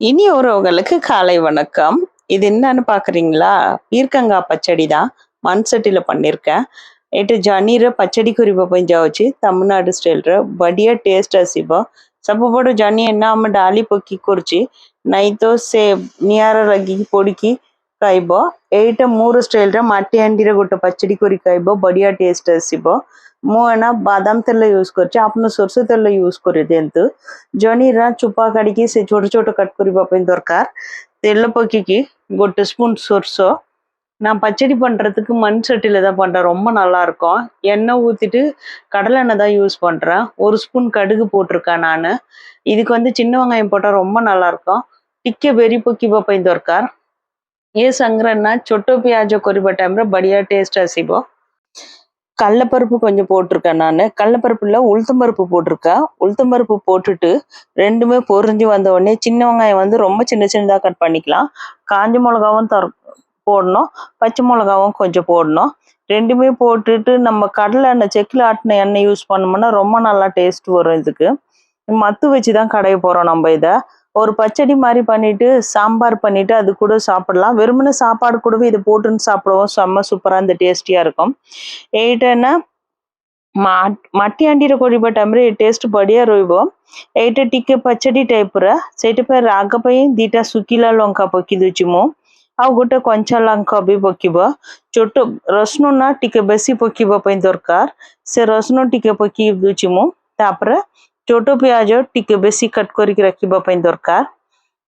இனி உறவுகளுக்கு காலை வணக்கம். இது என்னன்னு பாக்குறீங்களா? பீர்க்கங்காய் பச்சடி தான். மண் சட்டியில் பண்ணியிருக்கேன் நேற்று ஜன்னீர பச்சடி குறிப்பை பெஞ்சா வச்சு தமிழ்நாடு ஸ்டைல்ற படியா டேஸ்ட் அசிப்போம் சப்போட ஜன்னி என்ன நம்ம டாலி பொக்கி குறிச்சி ನೈತೋ சே நியார ರಗಿ ಪೊಡಿಕಿ ಕಾಯ್ಬೋ எயிட்ட ಮೂರು ಸ್ಟೈಲ್ರ ಮಟ್ಟಿ ಹಂಡಿರ குட்ட பச்சடி ಕುರಿ ಕಾಯ್ಬೋ படியா ಟೇಸ್ಟ್ ಹಸಿಬೋ ମୁଁ ଏଇନା ବାଦାମ ତେଲ ୟୁଜ୍ କରୁଛି ଆପଣ ସୋରିଷ ତେଲ ୟୁଜ୍ କରିଦିଅନ୍ତୁ ଜହ୍ନିର ଚୋପା କାଢିକି ସେ ଛୋଟ ଛୋଟ କଟ୍ କରିବା ପାଇଁ ଦରକାର ତେଲ ପକେଇକି ଗୋଟେ ସ୍ପୁନ୍ ସୋରିଷ நான் பச்சடி பண்ணுறதுக்கு மண் சட்டியில் தான் பண்ணுறேன் ரொம்ப நல்லா இருக்கும் எண்ணெய் ஊற்றிட்டு கடலை எண்ணெய் தான் யூஸ் பண்ணுறேன் ஒரு ஸ்பூன் கடுகு போட்டிருக்கேன் நான் இதுக்கு வந்து சின்ன வெங்காயம் போட்டால் ரொம்ப நல்லா இருக்கும் ଟିକେ ବେରି ପକିବା ପାଇଁ ଦରକାର ଏ ସାଙ୍ଗରେ ନା ଛୋଟ ପିଆଜ କରିବା ଟାଇମ୍ରେ ବଢ଼ିଆ ଟେଷ୍ଟ ଆସିବ கடலப்பருப்பு கொஞ்சம் போட்டிருக்கேன் நான். கடலப்பருப்புல உளுத்தம்பருப்பு போட்டிருக்கேன். உளுத்தம்பருப்பு போட்டுட்டு ரெண்டுமே பொரிஞ்சு வந்த உடனே சின்ன வெங்காயம் வந்து ரொம்ப சின்ன சின்னதாக கட் பண்ணிக்கலாம். காஞ்ச மிளகாவும் தர போடணும். பச்சை மிளகாவும் கொஞ்சம் போடணும். ரெண்டுமே போட்டுட்டு நம்ம கடலை எண்ணெய் செக்கில் ஆட்டின எண்ணெய் யூஸ் பண்ணோம்னா ரொம்ப நல்லா டேஸ்ட் வரும் இதுக்கு. மத்து வச்சு தான் கடைய போகிறோம் நம்ம இதை. ஒரு பச்சடி மாதிரி பண்ணிட்டு சாம்பார் பண்ணிட்டு அது கூட சாப்பிடலாம் வெறுமனே சாப்பாடு கூடவே இதை போட்டுன்னு சாப்பிடுவோம் செம்ம சூப்பராக இந்த டேஸ்டியாக இருக்கும் ଏଇଟା ମାଟି ହାଣ୍ଡିରେ କରିବା ଟାଇମ୍ରେ ଏ ଟେଷ୍ଟ ବଢ଼ିଆ ରହିବ ଏଇଟା ଟିକେ ପଚଡ଼ି ଟାଇପ୍ର ସେଇଟା ପାଇଁ ରାଗ ପାଇଁ ଦିଟା ଶୁଖିଲା ଲଙ୍କା ପକେଇ ଦେଉଛି ମୁଁ ଆଉ ଗୋଟେ କଞ୍ଚା ଲଙ୍କା ବି ପକିବ ଛୋଟ ରସୁଣ ନା ଟିକେ ବେଶୀ ପକିବା ପାଇଁ ଦରକାର ସେ ରସୁଣ ଟିକେ ପକେଇ ଦେଉଛି ମୁଁ ତାପରେ ଛୋଟ ପିଆଜ ଟିକେ ବେଶୀ கட் କରିକି ரக்கிபா ପାଇଁ ଦରକାର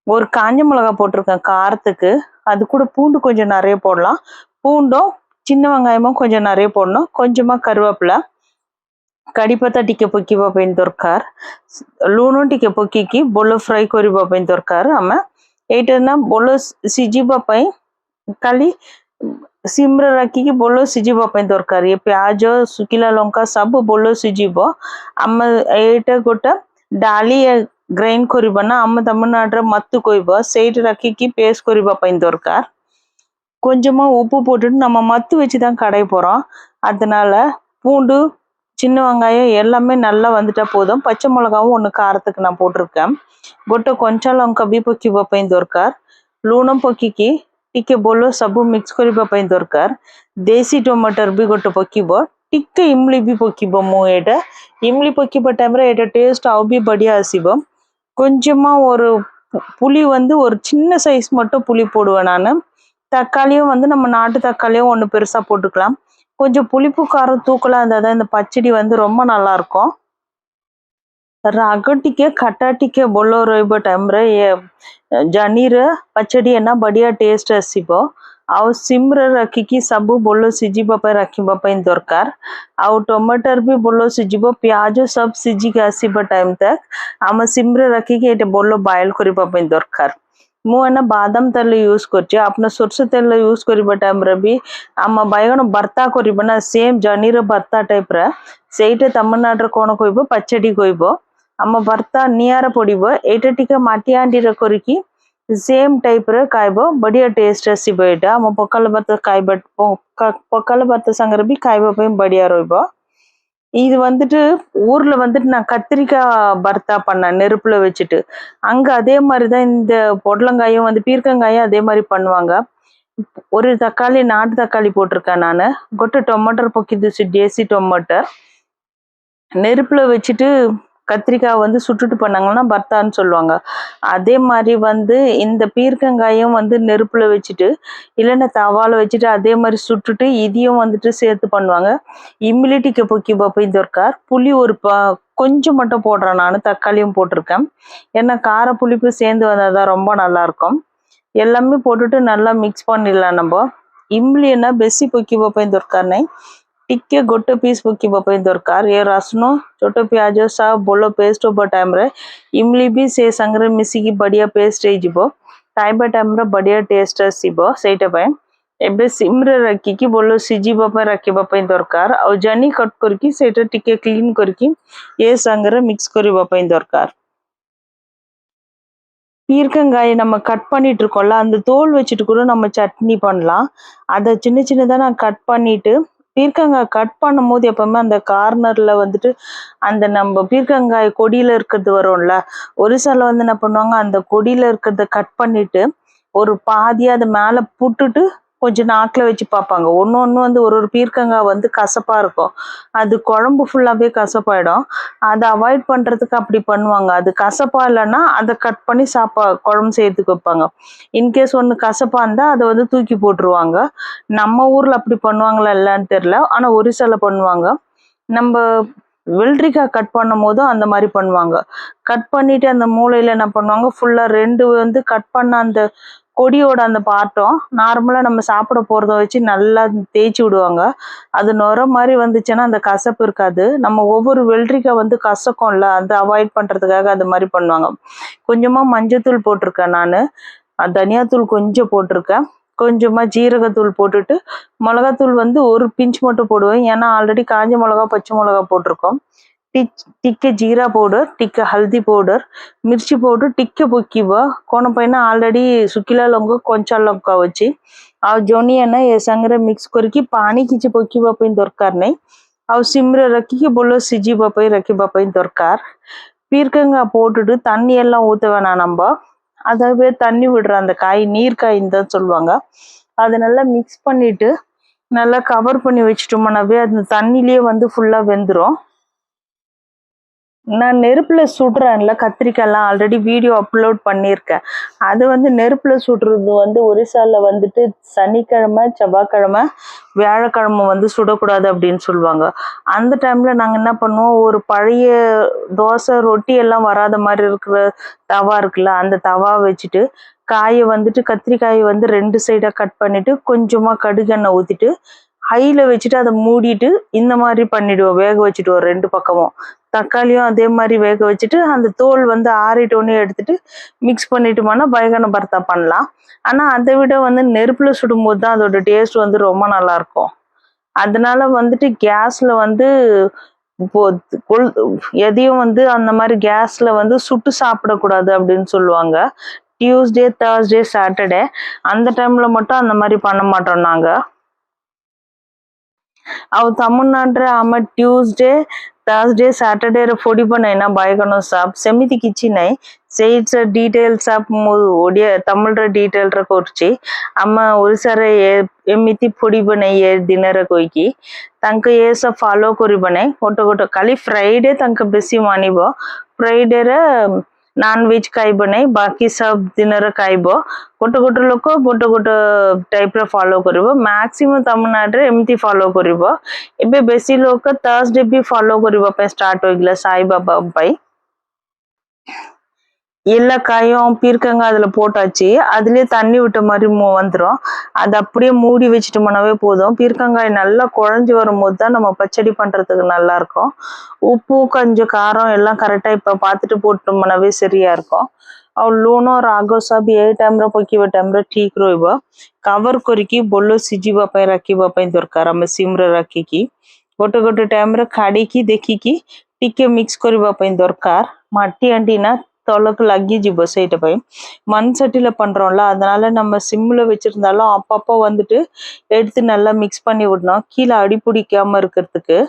ஒரு காஞ்ச மிளகா போட்டிருக்கேன் காரத்துக்கு அது கூட பூண்டு கொஞ்சம் நிறைய போடலாம் பூண்டும் சின்ன வெங்காயமும் கொஞ்சம் நிறைய போடணும் கொஞ்சமா கருவேப்பிலை କଡ଼ିପତା ଟିକେ ପକେଇବା ପାଇଁ ଦରକାର ଲୁଣ ଟିକେ ପକେଇକି ବୋଲ ଫ୍ରାଏ କରିବା ପାଇଁ ଦରକାର ଆମେ ଏଇଟା ନା ବୋଲ ସିଝିବା ପାଇଁ ଖାଲି ସିମ୍ରେ ରଖିକି ବୋଲ ସିଝିବା ପାଇଁ ଦରକାର ଏ ପିଆଜ ଶୁଖିଲା ଲଙ୍କା ସବୁ ବୋଲ ସିଝିବ ଆମେ ଏଇଟା ଗୋଟେ ଡାଲି ଗ୍ରାଇଣ୍ଡ କରିବା ନା ଆମେ தமிழ்நாட்டில் மத்து கொய்வ ସେଇଠି ரக்கிக்கு பேஸ்ட் କରିବା ପାଇଁ ଦରକାର கொஞ்சமா உப்பு போட்டுட்டு நம்ம மத்து வச்சு தான் கடைய போறோம் அதனால பூண்டு சின்ன வெங்காயம் எல்லாமே நல்லா வந்துட்டா போதும் பச்சை மிளகாவும் ஒன்று காரத்துக்கு நான் போட்டிருக்கேன் ଗୋଟେ କଞ୍ଚା ଲଙ୍କା ବି ପକେଇବା ପାଇଁ ଦରକାର ଲୁଣ ପକେଇକି ଟିକେ ବୋଲ ସବୁ ମିକ୍ସ କରିବା ପାଇଁ ଦରକାର ଦେଶୀ ଟମାଟର ବି ଗୋଟେ ପକିବ ଟିକେ ଇମଲି ବି ପକିବ ମୁଁ ଏଇଟା இம்லி பக்கிப்ப டைம்ல எட்ட டேஸ்ட் அவ்வளோ படியா அசிவம் கொஞ்சமா ஒரு பு- புளி வந்து ஒரு சின்ன சைஸ் மட்டும் புளி போடுவேன் நான் தக்காளியும் வந்து நம்ம நாட்டு தக்காளியும் ஒன்று பெருசா போட்டுக்கலாம் கொஞ்சம் புளிப்பு காரம் தூக்கலா இருந்தால் தான் இந்த பச்சடி வந்து ரொம்ப நல்லா இருக்கும் ରାଗ ଟିକେ ଖଟା ଟିକେ ଭଲ ରହିବ ଟାଇମ୍ରେ ଇଏ ଜହ୍ନିର ପଚଡ଼ି ଏନା ବଢ଼ିଆ ଟେଷ୍ଟ ଆସିବ ଆଉ ସିମ୍ରେ ରଖିକି ସବୁ ଭଲ ସିଝିବା ପାଇଁ ରଖିବା ପାଇଁ ଦରକାର ଆଉ ଟମାଟର ବି ଭଲ ସିଝିବ ପିଆଜ ସବୁ ସିଝିକି ଆସିବା ଟାଇମ୍ ତକ୍ ଆମେ ସିମ୍ରେ ରଖିକି ଏଇଟା ଭଲ ବଏଲ୍ କରିବା ପାଇଁ ଦରକାର ମୁଁ ଏନା ବାଦାମ ତେଲ ୟୁଜ୍ କରୁଛି ଆପଣ ସୋରିଷ ତେଲ ୟୁଜ୍ କରିବା ଟାଇମ୍ରେ ବି ଆମ ବାଇଗଣ ଭର୍ତ୍ତା କରିବ ନା ସେମ୍ ଜହ୍ନିର ଭର୍ତ୍ତା ଟାଇପ୍ର ସେଇଟା ତାମିଲନାଡୁରେ କ'ଣ କହିବ ପଚଡ଼ି କହିବ ଆମ ଭର୍ତ୍ତା ନିଆଁରେ ପଡ଼ିବ ଏଇଟା ଟିକେ ମାଟି ହାଣ୍ଡିରେ କରିକି ସେମ୍ ଟାଇପ୍ର ଖାଇବ ବଢ଼ିଆ ଟେଷ୍ଟ ଆସିବ ଏଇଟା ଆମ ପଖାଳ ଭାତ ଖାଇବା ପଖା- ପଖାଳ ଭାତ ସାଙ୍ଗରେ ବି ଖାଇବା ପାଇଁ ବଢ଼ିଆ ରହିବ இது வந்துட்டு ஊர்ல வந்துட்டு நான் கத்திரிக்காய் பர்த்தா பண்ணேன் நெருப்புல வச்சுட்டு அங்க அதே மாதிரி தான் இந்த பொடலங்காயும் வந்து பீர்க்கங்காயும் அதே மாதிரி பண்ணுவாங்க ஒரு தக்காளி நாட்டு தக்காளி போட்டிருக்கேன் நான் கொட்டை டொமேட்டோ பொக்கிது தேசி டொமேட்டோ நெருப்புல வச்சுட்டு கத்திரிக்காய் வந்து சுட்டுட்டு பண்ணாங்கன்னா பர்தான்னு சொல்லுவாங்க. அதே மாதிரி வந்து இந்த பீர்க்கங்காயும் வந்து நெருப்பில் வச்சுட்டு இல்லைன்னா தவாவில் வச்சுட்டு அதே மாதிரி சுட்டுட்டு இதையும் வந்துட்டு சேர்த்து பண்ணுவாங்க. இம்யூனிட்டிக்கு பொக்கி பாப்பையும் தோற்கார் புளி ஒரு ப கொஞ்சம் மட்டும் போடுறேன் நான் தக்காளியும் போட்டிருக்கேன். ஏன்னா கார புளிப்பு சேர்ந்து வந்தால் தான் ரொம்ப நல்லாயிருக்கும். எல்லாமே போட்டுட்டு நல்லா மிக்ஸ் பண்ணிடலாம் நம்ம. இம்லின்னா பெஸ்ஸி பொக்கி பாப்பையும் தோற்கார்னே ଟିକେ ଗୋଟେ ପିସ୍ ପକିବା ପାଇଁ ଦରକାର ଏ ରସୁଣ ଛୋଟ ପିଆଜ ସହ ଭଲ ପେଷ୍ଟ ହବା ଟାଇମ୍ରେ ଇମଲି ବି ସେ ସାଙ୍ଗରେ ମିଶିକି ବଢ଼ିଆ ପେଷ୍ଟ ହେଇଯିବ ଖାଇବା ଟାଇମ୍ରେ ବଢ଼ିଆ ଟେଷ୍ଟ ଆସିବ ସେଇଟା ପାଇଁ ଏବେ ସିମ୍ରେ ରଖିକି ଭଲ ସିଝିବା ପାଇଁ ରଖିବା ପାଇଁ ଦରକାର ଆଉ ଜହ୍ନି କଟ୍ କରିକି ସେଇଟା ଟିକେ କ୍ଲିନ୍ କରିକି ଏ ସାଙ୍ଗରେ ମିକ୍ସ କରିବା ପାଇଁ ଦରକାର பீர்க்கங்காயை நம்ம கட் பண்ணிட்டு இருக்கோம்ல அந்த தோல் வச்சுட்டு கூட நம்ம சட்னி பண்ணலாம் அதை சின்ன சின்னதாக நான் கட் பண்ணிட்டு பீர்க்கங்காய் கட் பண்ணும் போது எப்பவுமே அந்த கார்னர்ல வந்துட்டு அந்த நம்ம பீர்க்கங்காய் கொடியில இருக்கிறது வரும்ல ஒரு சில வந்து என்ன பண்ணுவாங்க அந்த கொடியில இருக்கிறத கட் பண்ணிட்டு ஒரு பாதியா அது மேல புட்டுட்டு கொஞ்சம் நாக்கில் வச்சு பார்ப்பாங்க. ஒன்று ஒன்று வந்து ஒரு ஒரு பீர்க்கங்காய் வந்து கசப்பாக இருக்கும். அது குழம்பு ஃபுல்லாகவே கசப்பாயிடும். அதை அவாய்ட் பண்ணுறதுக்கு அப்படி பண்ணுவாங்க. அது கசப்பாக இல்லைன்னா அதை கட் பண்ணி சாப்பா குழம்பு செய்யறதுக்கு வைப்பாங்க. இன்கேஸ் ஒன்று கசப்பாக இருந்தால் அதை வந்து தூக்கி போட்டுருவாங்க. நம்ம ஊரில் அப்படி பண்ணுவாங்களா இல்லைன்னு தெரில ஆனால் ஒரு சில பண்ணுவாங்க. நம்ம வெள்ளரிக்காய் கட் பண்ணும் போதும் அந்த மாதிரி பண்ணுவாங்க. கட் பண்ணிட்டு அந்த மூளையில என்ன பண்ணுவாங்க? ஃபுல்லா ரெண்டு வந்து கட் பண்ண அந்த கொடியோட அந்த பாட்டம் நார்மலாக நம்ம சாப்பிட போகிறத வச்சு நல்லா தேய்ச்சி விடுவாங்க. அது நுர மாதிரி வந்துச்சுன்னா அந்த கசப்பு இருக்காது. நம்ம ஒவ்வொரு வெள்ளரிக்காய் வந்து கசக்கும்ல அது அவாய்ட் பண்ணுறதுக்காக அது மாதிரி பண்ணுவாங்க. கொஞ்சமாக மஞ்சத்தூள் போட்டிருக்கேன் நான். தனியாத்தூள் கொஞ்சம் போட்டிருக்கேன். கொஞ்சமாக ஜீரகத்தூள் போட்டுட்டு மிளகாத்தூள் வந்து ஒரு பிஞ்ச் மட்டும் போடுவேன். ஏன்னா ஆல்ரெடி காஞ்ச மிளகா பச்சை மிளகா போட்டிருக்கோம். ಟಿಕ್ಕೆ ಜೀರಾ ಪೌಡರ್ ಟಿಕ್ಕೆ ಹಲ್ದಿ పౌడర్ మిర్చి పౌడర్ టిక్కె పొక్కివ కోన పైన ఆల్రెడీ ଶୁଖିଲା ଲଙ୍କା କଞ୍ଚା ଲଙ୍କା ଅଛି ଆଉ ଜଣିଆନା ଏ ସାଙ୍ଗରେ ମିକ୍ସ କରିକି ପାଣି କିଛି ପକେଇବା ପାଇଁ ଦରକାର ନାହିଁ ଆଉ ସିମ୍ରେ ରଖିକି ଭଲ ସିଝିବା ପାଇଁ ରଖିବା ପାଇଁ ଦରକାର பீர்க்கங்காய் போட்டுட்டு தண்ணி எல்லாம் ஊற்ற வேணாம் நம்ம அதாவே தண்ணி விடுற அந்த காய் நீர்க்காயின்னு தான் சொல்லுவாங்க அதை நல்லா மிக்ஸ் பண்ணிட்டு நல்லா கவர் பண்ணி வச்சுட்டோம்னாவே அந்த தண்ணியிலேயே வந்து ஃபுல்லாக வெந்துடும் நான் நெருப்புல சுடுறேன்ல கத்திரிக்காய்லாம் ஆல்ரெடி வீடியோ அப்லோட் பண்ணியிருக்கேன். அது வந்து நெருப்புல சுடுறது வந்து ஒரிசால வந்துட்டு சனிக்கிழமை செவ்வாய்க்கிழமை வியாழக்கிழமை வந்து சுடக்கூடாது அப்படின்னு சொல்லுவாங்க. அந்த டைம்ல நாங்க என்ன பண்ணுவோம் ஒரு பழைய தோசை ரொட்டி எல்லாம் வராத மாதிரி இருக்கிற தவா இருக்குல்ல அந்த தவா வச்சுட்டு காயை வந்துட்டு கத்திரிக்காயை வந்து ரெண்டு சைடா கட் பண்ணிட்டு கொஞ்சமா கடுகெண்ணெய் ஊத்திட்டு ஹையில் வச்சுட்டு அதை மூடிட்டு இந்த மாதிரி பண்ணிடுவோம் வேக வச்சுடுவோம் ரெண்டு பக்கமும். தக்காளியும் அதே மாதிரி வேக வச்சுட்டு அந்த தோல் வந்து ஆறிட்டோன்னே எடுத்துட்டு மிக்ஸ் பண்ணிட்டோம்னா பயகன பர்த்தா பண்ணலாம். ஆனால் அதை விட வந்து நெருப்பில் சுடும்போது தான் அதோட டேஸ்ட் வந்து ரொம்ப நல்லாயிருக்கும் அதனால வந்துட்டு கேஸில் வந்து இப்போ கொள் எதையும் வந்து அந்த மாதிரி கேஸில் வந்து சுட்டு சாப்பிடக்கூடாது அப்படின்னு சொல்லுவாங்க. டியூஸ்டே தேர்ஸ்டே சாட்டர்டே அந்த டைமில் மட்டும் அந்த மாதிரி பண்ண மாட்டோம் நாங்கள் ଆଉ ତାମିଲନାଡୁରେ ଆମେ ଟ୍ୟୁଜଡେ ଥାର୍ସଡେ ସାଟରଡେରେ ଫୋଡ଼ିବ ନାହିଁ ନା ବାଇଗଣ ସାପ ସେମିତି କିଛି ନାହିଁ ସେଇ ଡିଟେଲ ସାପ ମୁଁ ଓଡ଼ିଆ ତାମିଲର ଡିଟେଲରେ କରୁଛି ଆମ ଓଡ଼ିଶାରେ ଏମିତି ଫୋଡ଼ିବ ନାହିଁ ଏ ଦିନରେ କହିକି ତାଙ୍କ ଏ ସବୁ ଫଲୋ କରିବ ନାହିଁ ଗୋଟେ ଗୋଟେ ଖାଲି ଫ୍ରାଇଡେ ତାଙ୍କ ବେଶୀ ମାନିବ ଫ୍ରାଇଡେରେ ନନଭେଜ ଖାଇବ ନାହିଁ ବାକି ସବୁ ଦିନରେ ଖାଇବ ଗୋଟେ ଗୋଟେ ଲୋକ ଗୋଟେ ଗୋଟେ ଟାଇପର ଫଲୋ କରିବ ମ୍ୟାକ୍ସିମମ୍ ତାମିଲନାଡୁରେ ଏମିତି ଫଲୋ କରିବ ଏବେ ବେଶୀ ଲୋକ ଥର୍ସଡେ ବି ଫଲୋ କରିବା ପାଇଁ ଷ୍ଟାର୍ଟ ହୋଇଗଲା ସାଇବାବା ପାଇଁ எல்லா காயும் பீர்க்கங்காய் அதுல போட்டாச்சு அதுலயே தண்ணி விட்ட மாதிரி வந்துடும் அது அப்படியே மூடி வச்சுட்டோம்னாவே போதும் பீர்க்கங்காய் நல்லா குழஞ்சி வரும்போது தான் நம்ம பச்சடி பண்றதுக்கு நல்லா இருக்கும் உப்பு கொஞ்சம் காரம் எல்லாம் கரெக்டா இப்ப பார்த்துட்டு போட்டோம்னாவே சரியா இருக்கும் ଆଉ ଲୁଣ ରାଗ ସବୁ ଏ ଟାଇମ୍ରେ ପକେଇବା ଟାଇମ୍ରେ ଠିକ୍ ରହିବ କଭର କରିକି ଭଲ ସିଝିବା ପାଇଁ ରଖିବା ପାଇଁ ଦରକାର ଆମେ ସିମ୍ରେ ରଖିକି ଗୋଟେ ଗୋଟେ ଟାଇମ୍ରେ ଖାଡ଼ିକି ଦେଖିକି ଟିକେ ମିକ୍ସ କରିବା ପାଇଁ ଦରକାର ମାଟି ହାଣ୍ଡି ନା தொலைக்கு லக்கி இப்போ சைட்டை போய் மண் சட்டியில் பண்ணுறோம்ல அதனால் நம்ம சிம்மில் வச்சுருந்தாலும் அப்பப்போ வந்துட்டு எடுத்து நல்லா மிக்ஸ் பண்ணி விடணும். கீழே அடி பிடிக்காமல் இருக்கிறதுக்கு.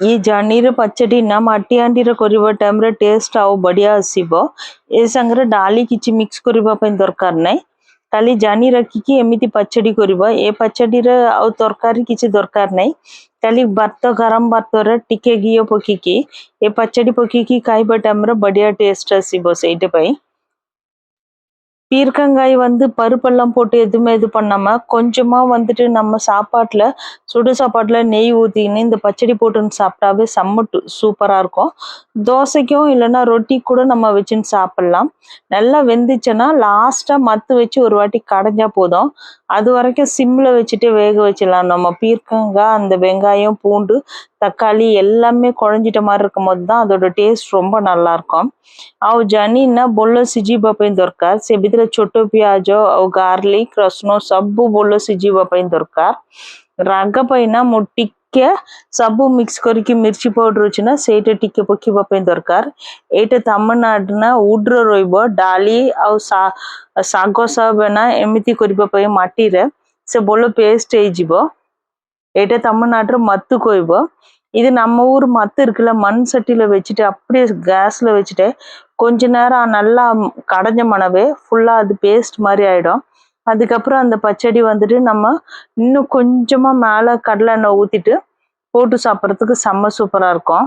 ఈ జర్నీరు పచ్చడి నా మట్టి ఆంటీర କରିବା టైమ్ରେ ଟେଷ୍ଟ ଆଉ ବଢ଼ିଆ ଆସିବ ଏ ସାଙ୍ଗରେ ଡାଲି କିଛି ମିକ୍ସ କରିବା ଖାଲି ଜାନି ରଖିକି ଏମିତି ପଚଡ଼ି କରିବ ଏ ପଚଡ଼ିରେ ଆଉ ତରକାରୀ କିଛି ଦରକାର ନାହିଁ ଖାଲି ଭାତ ଗରମ ଭାତରେ ଟିକେ ଘିଅ ପକେଇକି ଏ ପଚଡ଼ି ପକେଇକି ଖାଇବା ଟାଇମ୍ରେ ବଢ଼ିଆ ଟେଷ୍ଟ ଆସିବ ସେଇଟା ପାଇଁ பீர்க்கங்காய் வந்து பருப்பெல்லாம் போட்டு எதுவுமே இது பண்ணாம கொஞ்சமா வந்துட்டு நம்ம சாப்பாட்டில் சுடு சாப்பாட்டில் நெய் ஊற்றினு இந்த பச்சடி போட்டுன்னு சாப்பிட்டாவே செம்ம சூப்பரா இருக்கும். தோசைக்கும் இல்லைன்னா ரொட்டி கூட நம்ம வச்சுன்னு சாப்பிட்லாம். நல்லா வெந்துச்சுன்னா லாஸ்ட்டாக மத்து வச்சு ஒரு வாட்டி கடைஞ்சா போதும். அது வரைக்கும் சிம்ல வச்சுட்டு வேக வச்சிடலாம். நம்ம பீர்க்கங்காய் அந்த வெங்காயம் பூண்டு தக்காளி எல்லாமே குழஞ்சிட்ட மாதிரி இருக்கும் போது தான் அதோட டேஸ்ட் ரொம்ப நல்லா இருக்கும் ଆଉ ଜାନିନା ଭଲ ସିଝିବା ପାଇଁ ଦରକାର ସେ ଭିତରେ ଛୋଟ ପିଆଜ ଆଉ ଗାର୍ଲିକ ରସୁଣ ସବୁ ଭଲ ସିଝିବା ପାଇଁ ଦରକାର ରାଗ ପାଇଁ ନା ମୁଁ ଟିକେ ସବୁ ମିକ୍ସ କରିକି ମିର୍ଚି ପାଉଡର ଅଛି ନା ସେଇଟା ଟିକେ ପକେଇବା ପାଇଁ ଦରକାର ଏଇଟା ତାମିଲନାଡୁ ନା ଉଡ୍ର ରହିବ ଡାଲି ଆଉ ଶାଗ ସବ ନା ଏମିତି କରିବା ପାଇଁ ମାଟିରେ ସେ ଭଲ ପେଷ୍ଟ ହେଇଯିବ ஏட்ட தமிழ்நாட்டு மத்து கொய்வோ. இது நம்ம ஊர் மத்து இருக்குல்ல மண் சட்டியில வச்சுட்டு அப்படியே கேஸ்ல வச்சுட்டு கொஞ்ச நேரம் நல்லா கடைஞ்ச மனவே ஃபுல்லா அது பேஸ்ட் மாதிரி ஆயிடும். அதுக்கப்புறம் அந்த பச்சடி வந்துட்டு நம்ம இன்னும் கொஞ்சமா மேல கடலை எண்ணெய் ஊற்றிட்டு போட்டு சாப்பிட்றதுக்கு செம்ம சூப்பரா இருக்கும்.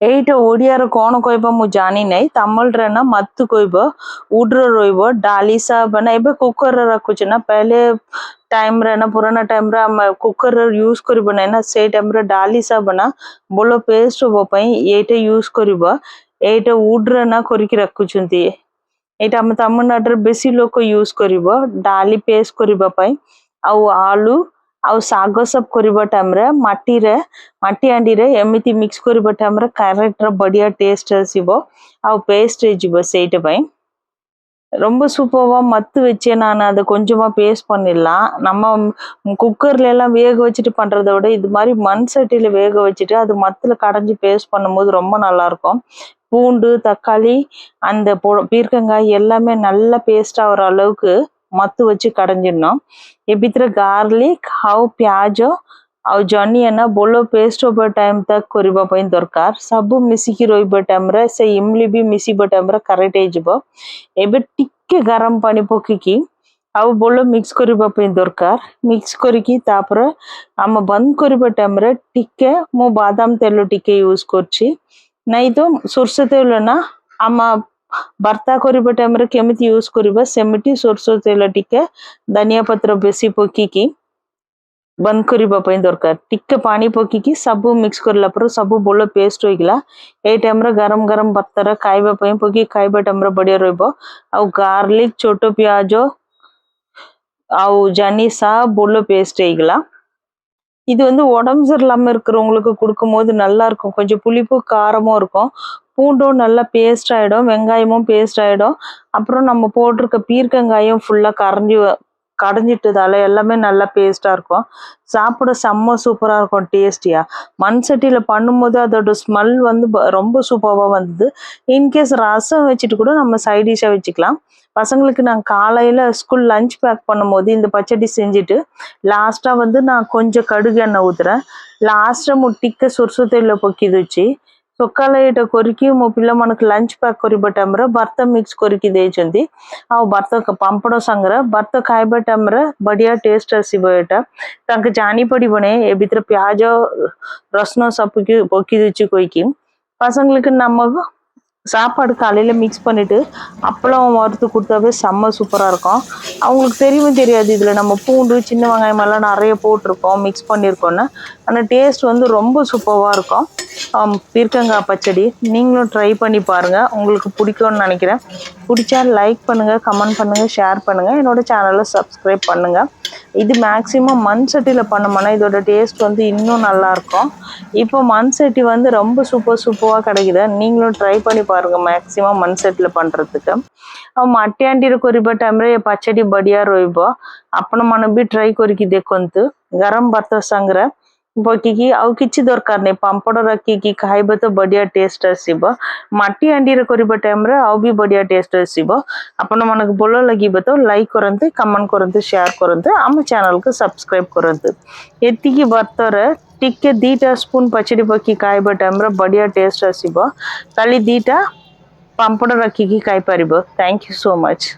এইট ଓଡ଼ିଆର କ'ଣ କହିବ ମୁଁ ଜାଣିନାହିଁ ତାମିଲରେ ନା ମତ୍ କହିବ ଉଡ୍ର ରହିବ ଡାଲିସା ମାନେ ଏବେ କୁକର୍ରେ ରଖୁଛେ ନା ପେହେଲେ ଟାଇମ୍ରେ ନା ପୁରାନା ଟାଇମ୍ରେ ଆମେ କୁକର୍ରେ ୟୁଜ୍ କରିବ ନାହିଁ ନା ସେଇ ଟାଇମରେ ଡାଲି ସା ବନା ଭଲ ପେଷ୍ଟ ହବ ପାଇଁ ଏଇଟା ୟୁଜ୍ କରିବ ଏଇଟା ଉଡ୍ରେ ନା କରିକି ରଖୁଛନ୍ତି ଏଇଟା ଆମେ ତାମିଲନାଡ଼ୁରେ ବେଶୀ ଲୋକ ୟୁଜ୍ କରିବ ଡାଲି ପେଷ୍ଟ କରିବା ପାଇଁ ଆଉ ଆଳୁ ଆଉ ଶାଗ ସବୁ କରିବା ଟାଇମରେ ମାଟିରେ ମାଟି ହାଣ୍ଡିରେ ଏମିତି ମିକ୍ସ କରିବା ଟାଇମରେ କ୍ୟାରେଟର ବଢିଆ ଟେଷ୍ଟ ଆସିବ ଆଉ ପେଷ୍ଟ ହେଇଯିବ ସେଇଟା ପାଇଁ ரொம்ப சூப்பராக மத்து வச்சு நான் அதை கொஞ்சமாக பேஸ்ட் பண்ணிடலாம் நம்ம குக்கர்ல எல்லாம் வேக வச்சுட்டு பண்றதை விட இது மாதிரி மண் சட்டியில வேக வச்சுட்டு அது மத்துல கடைஞ்சி பேஸ்ட் பண்ணும்போது ரொம்ப நல்லா இருக்கும் பூண்டு தக்காளி அந்த பொ பீர்க்கங்காய் எல்லாமே நல்லா பேஸ்ட் ஆகிற அளவுக்கு ମତୁ ଅଛି କଡଞ୍ଜିନ ଏ ଭିତରେ ଗାର୍ଲିକ ଆଉ ପିଆଜ ଆଉ ଜହ୍ନି ନା ବୋଲ ପେଷ୍ଟ ହବା ଟାଇମ ତକ କରିବା ପାଇଁ ଦରକାର ସବୁ ମିଶିକି ରହିବା ଟାଇମରେ ସେ ଇମଲି ବି ମିଶିବା ଟାଇମରେ କରେକ୍ଟ ହେଇଯିବ ଏବେ ଟିକେ ଗରମ ପାଣି ପକେଇକି ଆଉ ବୋଲ ମିକ୍ସ କରିବା ପାଇଁ ଦରକାର ମିକ୍ସ କରିକି ତାପରେ ଆମ ବନ୍ଦ କରିବା ଟାଇମରେ ଟିକେ ମୁଁ ବାଦାମ ତେଲ ଟିକେ ୟୁଜ କରୁଛି ନାଇଁ ତ ସୋରିଷ ତେଲ ନା ଆମ ଭର୍ତ୍ତା କରିବା ଟାଇମରେ କେମିତି ୟୁଜ କରିବା ସେମିତି ସୋରିଷ ତେଲ ଟିକେ ଧନିଆ ପତ୍ର ବେଶୀ ପକେଇକି ବନ୍ଦ କରିବା ପାଇଁ ଦରକାର ଟିକେ ପାଣି ପକେଇକି ସବୁ ମିକ୍ସ କରିଲା ପରେ ସବୁ ଭଲ ପେଷ୍ଟ ହୋଇଗଲା ଏଇ ଟାଇମରେ ଗରମ ଗରମ ଭର୍ତ୍ତାର ଖାଇବା ପାଇଁ ପକେଇ ଖାଇବା ଟାଇମରେ ବଢିଆ ରହିବ ଆଉ ଗାର୍ଲିକ ଛୋଟ ପିଆଜ ଆଉ ஜனி சா புல்ல பேஸ்ட் ஆகிக்கலாம் இது வந்து உடம்பு சரியில்லாம இருக்கிறவங்களுக்கு கொடுக்கும் போது நல்லா இருக்கும் கொஞ்சம் புளிப்பு காரமும் இருக்கும் பூண்டும் நல்லா பேஸ்ட் ஆகிடும் வெங்காயமும் பேஸ்ட் ஆகிடும் அப்புறம் நம்ம போட்டிருக்க பீர்க்கங்காயும் ஃபுல்லாக கரைஞ்சி கடைஞ்சிட்டதால எல்லாமே நல்லா பேஸ்ட்டாக இருக்கும். சாப்பிட செம்ம சூப்பராக இருக்கும் டேஸ்டியாக மண் சட்டியில் பண்ணும்போது அதோட ஸ்மெல் வந்து ரொம்ப சூப்பராக வந்தது. இன்கேஸ் ரசம் வச்சுட்டு கூட நம்ம சைடிஷாக வச்சுக்கலாம். பசங்களுக்கு நான் காலையில் ஸ்கூல் லஞ்ச் பேக் பண்ணும்போது இந்த பச்சடி செஞ்சுட்டு லாஸ்ட்டாக வந்து நான் கொஞ்சம் கடுகு எண்ணெய் ஊற்றுறேன் லாஸ்ட்டாக முட்டிக்க சுறுசுத்தையில் பொக்கிது வச்சு ಸೊಕ್ಕಾಲೈಟ ಕೊರಿಕಿ ಮೋ ಪಿಲ್ಲ ಮನಕ್ ಲಂಚ್ ಪ್ಯಾಕ್ ಕೊರಿಬಟ್ಟಮ್ರ భర్త మిక్స్ కొరికి ದೇಚಂದಿ ఆ భర్త పంపడం సంగరా భర్త కాయబెట్టమ్ర బడియా టేస్ట్ అసిబోయట తంక జాని పొడి బొనే ఏ బిత్ర ప్యాజ రసనం సప్పుకి పొక్కి తెచ్చి కొయ్కి పసంగులకి నమ్మకు சாப்பாடு காலையில் மிக்ஸ் பண்ணிவிட்டு அப்பளம் வறுத்து கொடுத்தாவே செம்ம சூப்பராக இருக்கும். அவங்களுக்கு தெரியவும் தெரியாது. இதில் நம்ம பூண்டு சின்ன வெங்காயம் எல்லாம் நிறைய போட்டிருக்கோம் மிக்ஸ் பண்ணியிருக்கோன்னு ஆனால் டேஸ்ட் வந்து ரொம்ப சூப்பராக இருக்கும். பீர்க்கங்காய் பச்சடி. நீங்களும் ட்ரை பண்ணி பாருங்கள் உங்களுக்கு பிடிக்கும்னு நினைக்கிறேன். பிடிச்சா லைக் பண்ணுங்கள் கமெண்ட் பண்ணுங்கள் ஷேர் பண்ணுங்கள் என்னோடய சேனலை சப்ஸ்கிரைப் பண்ணுங்கள் இது மேக்ஸிமம் மண் சட்டியில் பண்ணோம்னா இதோட டேஸ்ட் வந்து இன்னும் நல்லாயிருக்கும் இப்போ மண் சட்டி வந்து ரொம்ப சூப்பர் சூப்பராக கிடைக்குது. நீங்களும் ட்ரை பண்ணி யூஸ்ஃபுల్గా இருக்கும் மேக்ஸிமம் மண் செட்டில் பண்ணுறதுக்கு ಅವು ಮಟ್ಟಿ ಅಂಟಿರೋ ಕೊರಿಬಟ್ ಅಂದ್ರೆ ಪಚ್ಚಡಿ ಬಡಿಯಾರ ರೊಯ್ಬೋ ಅಪ್ಪನ ಮನ ಬಿ ಟ್ರೈ ಕೊರಿಕಿದೆ ಕೊಂತು ಗರಂ ಬರ್ತವ ಸಂಗ್ರ ପକେଇକି ଆଉ କିଛି ଦରକାର ନାହିଁ ପାମ୍ପଡ଼ ରଖିକି ଖାଇବେ ତ ବଢ଼ିଆ ଟେଷ୍ଟ ଆସିବ ମାଟି ହାଣ୍ଡିରେ କରିବା ଟାଇମ୍ରେ ଆଉ ବି ବଢ଼ିଆ ଟେଷ୍ଟ ଆସିବ ଆପଣମାନଙ୍କୁ ଭଲ ଲାଗିବ ତ ଲାଇକ୍ କରନ୍ତୁ କମେଣ୍ଟ କରନ୍ତୁ ସେୟାର କରନ୍ତୁ ଆମ ଚ୍ୟାନେଲକୁ ସବସ୍କ୍ରାଇବ୍ କରନ୍ତୁ ଏତିକି ଭାତରେ ଟିକେ ଦୁଇଟା ସ୍ପୁନ୍ ପଚଡ଼ି ପକାଇ ଖାଇବା ଟାଇମ୍ରେ ବଢ଼ିଆ ଟେଷ୍ଟ ଆସିବ କାଲି ଦୁଇଟା ପାମ୍ପଡ଼ ରଖିକି ଖାଇପାରିବ ଥ୍ୟାଙ୍କ ୟୁ ସୋ ମଚ୍